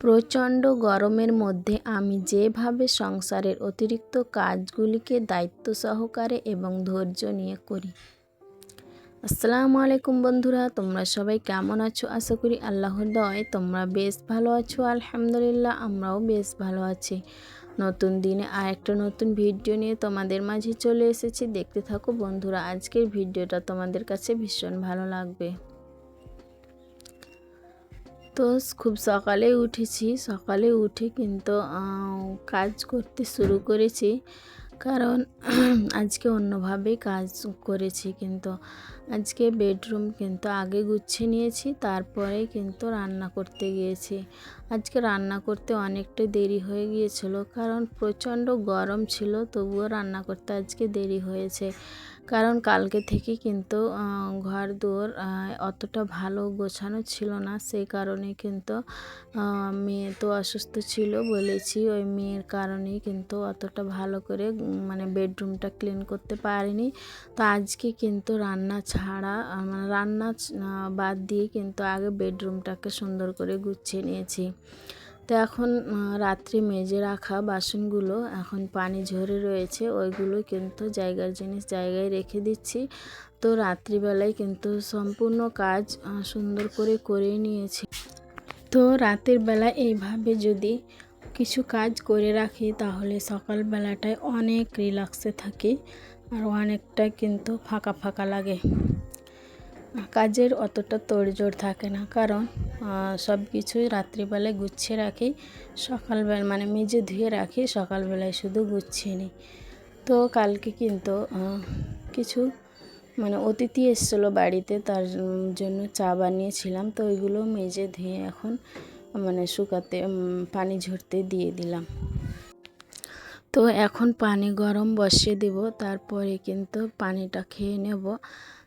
প্রচণ্ড গরমের মধ্যে আমি যেভাবে সংসারের অতিরিক্ত কাজগুলিকে দায়িত্ব সহকারে এবং ধৈর্য নিয়ে করি। আসসালামু আলাইকুম বন্ধুরা, তোমরা সবাই কেমন আছো? আশা করি আল্লাহর দয় তোমরা বেশ ভালো আছো। আলহামদুলিল্লাহ, আমরাও বেশ ভালো আছি। নতুন দিনে আর একটা নতুন ভিডিও নিয়ে তোমাদের মাঝে চলে এসেছি। দেখতে থাকো বন্ধুরা, আজকের ভিডিওটা তোমাদের কাছে ভীষণ ভালো লাগবে। তো খুব সকালে উঠেছি। সকালে উঠে কিন্তু কাজ করতে শুরু করেছি। কারণ আজকে অন্যভাবেই কাজ করেছি কিন্তু, আজকে বেডরুম কিন্তু আগে গুছিয়ে নিয়েছি, তারপরে কিন্তু রান্না করতে গিয়েছি। আজকে রান্না করতে অনেকটা দেরি হয়ে গিয়েছিল, কারণ প্রচণ্ড গরম ছিল, তবুও রান্না করতে আজকে দেরি হয়েছে। কারণ কালকে থেকে কিন্তু ঘর দুয়ার অতটা ভালো গোছানো ছিল না। সেই কারণে কিন্তু মেয়ে তো অসুস্থ ছিল বলেছি। ওই মেয়ের কারণে কিন্তু অতটা ভালো করে মানে বেডরুমটা ক্লিন করতে পারিনি। তো আজকে কিন্তু রান্না ছাড়া মানে রান্না বাদ দিয়ে কিন্তু আগে বেডরুমটাকে সুন্দর করে গুছিয়ে নিয়েছি। তো এখন রাত্রি মেজে রাখা বাসনগুলো এখন পানি ঝরে রয়েছে, ওইগুলো কিন্তু জায়গার জিনিস জায়গায় রেখে দিচ্ছি। তো রাত্রিবেলায় কিন্তু সম্পূর্ণ কাজ সুন্দর করে করে নিয়েছি। তো রাতের বেলা এইভাবে যদি কিছু কাজ করে রাখি, তাহলে সকালবেলাটায় অনেক রিল্যাক্সে থাকি আর অনেকটা কিন্তু ফাঁকা ফাঁকা লাগে। কাজের অতটা তোড়জোড় থাকে না। কারণ সব কিছুই রাত্রিবেলায় গুছিয়ে রাখি, সকালবেলা মানে মেজে ধুয়ে রাখি, সকালবেলায় শুধু গুছিয়ে নিই। তো কালকে কিন্তু কিছু মানে অতিথি এসেছিল বাড়িতে, তার জন্য চা বানিয়েছিলাম। তো ওইগুলো মেজে ধুয়ে এখন মানে শুকাতে পানি ঝরতে দিয়ে দিলাম। তো এখন পানি গরম বসিয়ে দেব, তারপরে কিন্তু পানিটা খেয়ে নেব।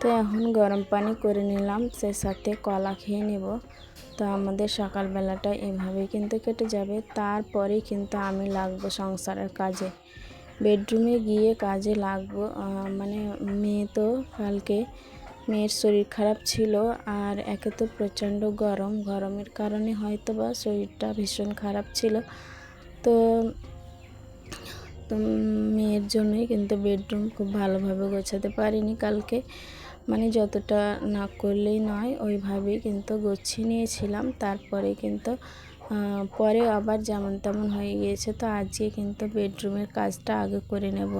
তো এখন গরম পানি করে নিলাম, সে সাথে কলা খেয়ে নেব। তো আমাদের সকালবেলাটা এভাবেই কিন্তু কেটে যাবে। তারপরে কিন্তু আমি লাগবো সংসারের কাজে। বেডরুমে গিয়ে কাজে লাগবো। মানে মেয়ে তো কালকে মেয়ের শরীর খারাপ ছিল আর একে তো প্রচণ্ড গরম। গরমের কারণে হয়তো বা শরীরটা ভীষণ খারাপ ছিল। তো মেয়ের জন্যই কিন্তু বেডরুম খুব ভালোভাবে গোছাতে পারিনি কালকে। মানে যতটা না করলেই নয়, ওইভাবেই কিন্তু গুছিয়ে নিয়েছিলাম। তারপরে কিন্তু পরে আবার যেমন তেমন হয়ে গিয়েছে, তো আজকে কিন্তু বেডরুমের কাজটা আগে করে নেব।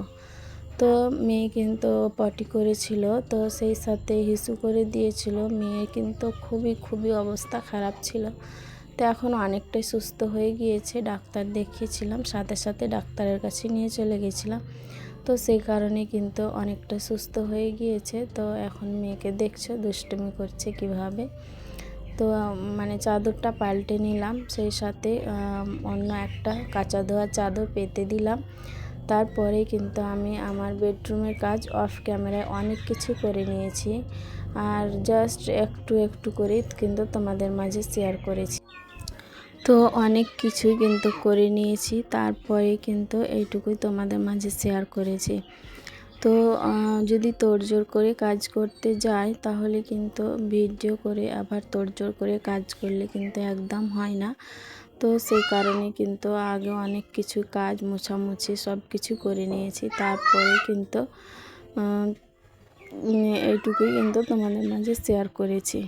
তো মেয়ে কিন্তু পটি করেছিল, তো সেই সাথে হিসু করে দিয়েছিল। মেয়ে কিন্তু খুবই খুবই অবস্থা খারাপ ছিল। তো এখন অনেকটাই সুস্থ হয়ে গিয়েছে, ডাক্তার দেখিয়েছিলাম, সাথে সাথে ডাক্তারের কাছে নিয়ে চলে গেছিলাম। তো সেই কারণে কিন্তু অনেকটা সুস্থ হয়ে গিয়েছে। তো এখন মেয়েকে দেখছ, দুষ্টুমি করছে কীভাবে? তো মানে চাদরটা পাল্টে নিলাম, সেই সাথে অন্য একটা কাঁচা ধোয়া চাদর পেতে দিলাম। তারপরে কিন্তু আমি আমার বেডরুমের কাজ অফ ক্যামেরায় অনেক কিছু করে নিয়েছি। আর জাস্ট একটু একটু করে কিন্তু তোমাদের মাঝে শেয়ার করেছি। তো অনেক কিছুই কিন্তু করে নিয়েছি। তারপরে কিন্তু এইটুকুই তোমাদের মাঝে শেয়ার করেছি। তো যদি তোড়জোড় করে কাজ করতে যাই, তাহলে কিন্তু ভিডিও করে আবার তোড়জোড় করে কাজ করলে কিন্তু একদম হয় না। তো সেই কারণে কিন্তু আগে অনেক কিছু কাজ মোছামুছি সব কিছু করে নিয়েছি। তারপরে কিন্তু এইটুকুই কিন্তু তোমাদের মাঝে শেয়ার করেছি।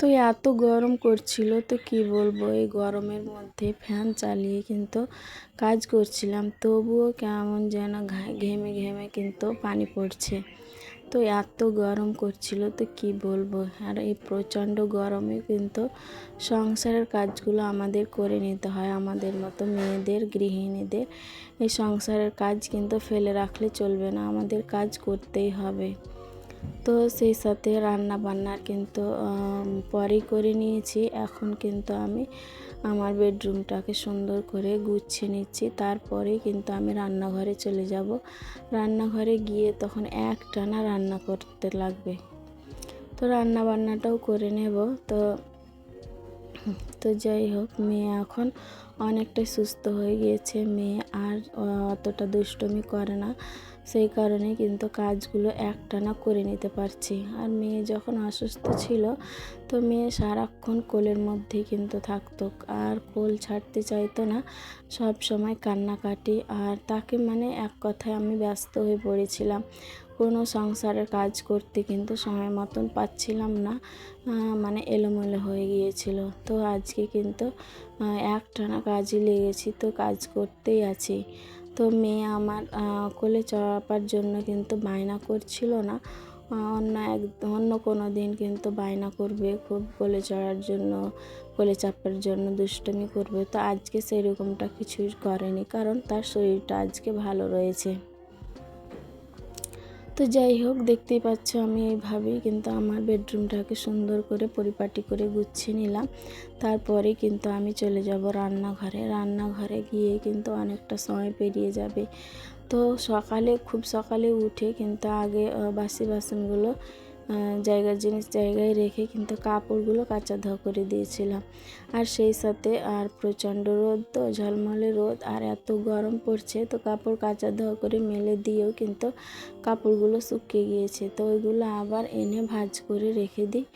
তো এত গরম করছিল, তো কি বলব? এই গরমের মধ্যে ফ্যান চালিয়ে কিন্তু কাজ করছিলাম। তবুও কেমন যেন ঘেমে ঘেমে কিন্তু পানি পড়ছে। তো এত গরম করছিল, তো কি বলব? আর এই প্রচণ্ড গরমে কিন্তু সংসারের কাজগুলো আমাদের করে নিতে হয়। আমাদের মতো মেয়েদের, গৃহিণীদের এই সংসারের কাজ কিন্তু ফেলে রাখলে চলবে না। আমাদের কাজ করতেই হবে। তো সেই সাথে রান্না বান্নার কিন্তু পরেই করে নিয়েছি। এখন কিন্তু আমি আমার বেডরুমটাকে সুন্দর করে গুছিয়ে নিচ্ছি। তারপরে কিন্তু আমি রান্নাঘরে চলে যাব। রান্নাঘরে গিয়ে তখন এক টানা রান্না করতে লাগবে। তো রান্না বান্নাটাও করে নেব। তো তো যাই হোক, মেয়ে এখন অনেকটাই সুস্থ হয়ে গিয়েছে মেয়ে আর অতটা দুষ্টমি করে না। সেই কারণে কিন্তু কাজগুলো একটানা করে নিতে পারছি। আর মেয়ে যখন অসুস্থ ছিল, তো মেয়ে সারাক্ষণ কোলের মধ্যে কিন্তু থাকতো। আর কোল ছাড়তে চাইতো না, সব সময় কান্নাকাটি। আর তাকে মানে এক কথায় আমি ব্যস্ত হয়ে পড়েছিলাম। কোনো সংসারের কাজ করতে কিন্তু সময় মতন পাচ্ছিলাম না মানে এলোমেলো হয়ে গিয়েছিল। তো আজকে কিন্তু একটানা কাজে লেগেছি, তো কাজ করতেই আছি। তো মেয়ে আমার কোলে চড়াবার জন্য কিন্তু বায়না করছিল না। অন্য এক, অন্য কোনো দিন কিন্তু বায়না করবে, খুব কোলে চড়ার জন্য, কোলে চাপার জন্য দুষ্টমি করবে। তো আজকে সেরকমটা কিছুই করেনি, কারণ তার শরীরটা আজকে ভালো রয়েছে। তো যাই হোক, দেখতেই পাচ্ছ আমি এইভাবেই কিন্তু আমার বেডরুমটাকে সুন্দর করে পরিপাটি করে গুছিয়ে নিলাম। তারপরে কিন্তু আমি চলে যাব রান্নাঘরে। রান্নাঘরে গিয়ে কিন্তু অনেকটা সময় পেরিয়ে যাবে। তো সকালে, খুব সকালে উঠে কিন্তু আগে বাসি বাসনগুলো জায়গার জিনিস জায়গায় রেখে কিন্তু কাপড়গুলো কাঁচা ধোয়া করে দিয়েছিলাম। আর সেই সাথে আর প্রচণ্ড রোদ তো, ঝলমলে রোদ, আর এত গরম পড়ছে তো কাপড় কাঁচা ধোয়া করে মেলে দিয়েও কিন্তু কাপড়গুলো শুকিয়ে গিয়েছে। তো ওইগুলো আবার এনে ভাজ করে রেখে দিই,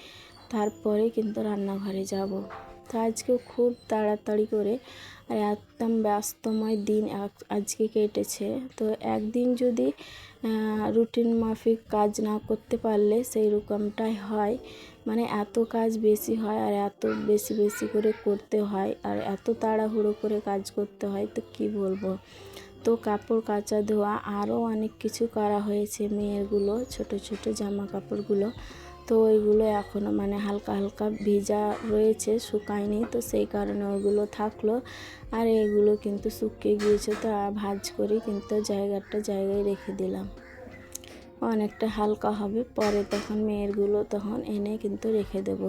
তারপরে কিন্তু রান্নাঘরে যাব। তো আজকে খুব তাড়াতাড়ি করে আর একদম ব্যস্তময় দিন আজকে কেটেছে। তো একদিন যদি রুটিন মাফিক কাজ না করতে পারলে সেই রকমটাই হয়। মানে এত কাজ বেশি হয় আর এত বেশি বেশি করে করতে হয় আর এত তাড়াহুড়ো করে কাজ করতে হয়, তো কি বলব? তো কাপড় কাচা ধোয়া, আরও অনেক কিছু করা হয়েছে মেয়েরগুলো ছোট ছোট জামা কাপড়গুলো। তো ওইগুলো এখনও মানে হালকা হালকা ভিজা রয়েছে, শুকায়নি, তো সেই কারণে ওইগুলো থাকল। আর এগুলো কিন্তু শুকিয়ে গিয়েছে, তো ভাজ করে কিন্তু জায়গাটা জায়গায় রেখে দিলাম। অনেকটা হালকা হবে, পরে তখন মেয়েরগুলো তখন এনে কিন্তু রেখে দেবো।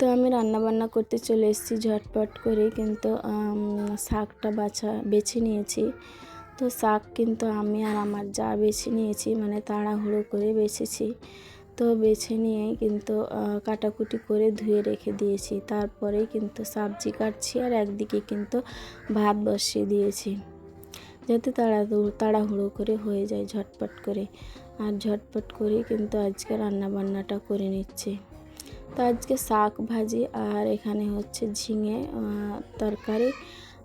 তো আমি রান্না বান্না করতে চলে এসেছি ঝটপট করে, কিন্তু শাকটা বাছা, বেছে নিয়েছি। তো শাক কিন্তু আমি আর আমার যা বেছে নিয়েছি মানে তাড়াহুড়ো করে বেছেছি। তো বেছে নিয়ে কিন্তু কাটাকুটি করে ধুয়ে রেখে দিয়েছি। তারপরে কিন্তু সবজি কাটছি আর একদিকে কিন্তু ভাত বসিয়ে দিয়েছি, যাতে তাড়াহুড়ো তাড়াহুড়ো করে হয়ে যায় ঝটপট করে। আর ঝটপট করে কিন্তু আজকে রান্না বান্নাটা করে নিচ্ছি। তো আজকে শাক ভাজি আর এখানে হচ্ছে ঝিঙে তরকারি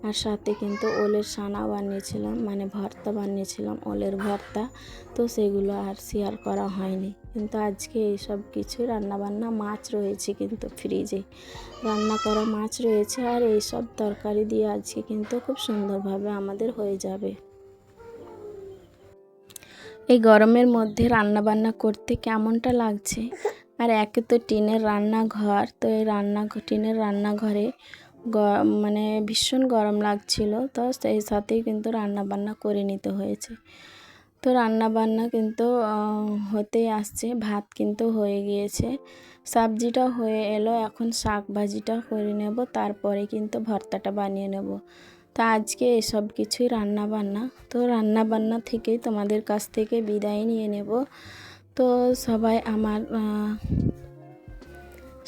আর সাথে কিন্তু ওলের সানা বানিয়েছিলাম মানে ভর্তা বানিয়েছিলাম, ওলের ভর্তা। তো সেগুলো আর শেয়ার করা হয়নি। কিন্তু আজকে এইসব কিছু রান্নাবান্না মাছ রয়েছে কিন্তু ফ্রিজে রান্না করা মাছ রয়েছে আর এইসব তরকারি দিয়ে আজকে কিন্তু খুব সুন্দরভাবে আমাদের হয়ে যাবে। এই গরমের মধ্যে রান্না বান্না করতে কেমনটা লাগছে? আর একে তো টিনের রান্নাঘর, তো এই রান্না টিনের রান্নাঘরে মানে ভীষণ গরম লাগছিল। তো সেই সাথেই কিন্তু রান্না বান্না করে নিতে হয়েছে। তো রান্না বান্না কিন্তু হতেই আসছে। ভাত কিন্তু হয়ে গিয়েছে। সবজিটা হয়ে এলো। এখন শাক ভাজিটা করে নেব। তারপরে কিন্তু ভর্তাটা বানিয়ে নেব। তো আজকে এসব কিছুই রান্না বান্না তো রান্না বান্না থেকেই তোমাদের কাছ থেকে বিদায় নিয়ে নেব। তো সবাই আমার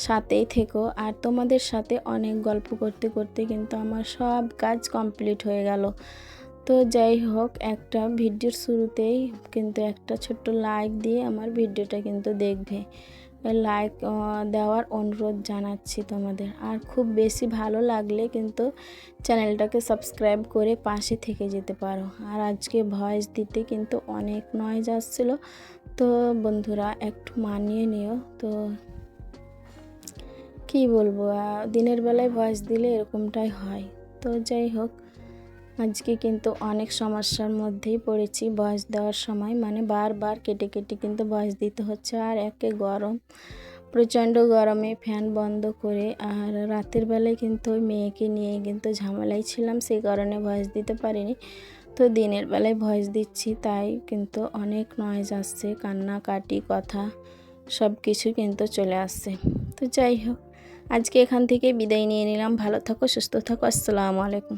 সাথেই থেকো। আর তোমাদের সাথে অনেক গল্প করতে করতে কিন্তু আমার সব কাজ কমপ্লিট হয়ে গেল। তো যাই হোক, একটা ভিডিওর শুরুতেই কিন্তু একটা ছোট্ট লাইক দিয়ে আমার ভিডিওটা কিন্তু দেখবে। লাইক দেওয়ার অনুরোধ জানাচ্ছি তোমাদের। আর খুব বেশি ভালো লাগলে কিন্তু চ্যানেলটাকে সাবস্ক্রাইব করে পাশে থেকে যেতে পারো। আর আজকে ভয়েস দিতে কিন্তু অনেক নয়েজ আসছিল। তো বন্ধুরা, একটু মানিয়ে নিও। তো কি বলব দিনের বেলায় ভয়েস দিলে এরকমটাই হয়। তো যাই হোক, আজকে কিন্তু অনেক সমস্যার মধ্যেই পড়েছি বয়স দেওয়ার সময়। মানে বারবার কেটে কেটে কিন্তু বয়স দিতে হচ্ছে, আর একে গরম, প্রচণ্ড গরমে ফ্যান বন্ধ করে। আর রাতের বেলায় কিন্তু ওই মেয়েকে নিয়ে কিন্তু ঝামেলায় ছিলাম, সেই কারণে ভয়েস দিতে পারিনি। তো দিনের বেলায় ভয়েস দিচ্ছি, তাই কিন্তু অনেক নয়েজ আসছে, কান্নাকাটি, কথা সব কিছু কিন্তু চলে আসছে। তো যাই হোক, আজকে এখান থেকে বিদায় নিয়ে নিলাম। ভালো থাকো, সুস্থ থাকো। আসসালামু আলাইকুম।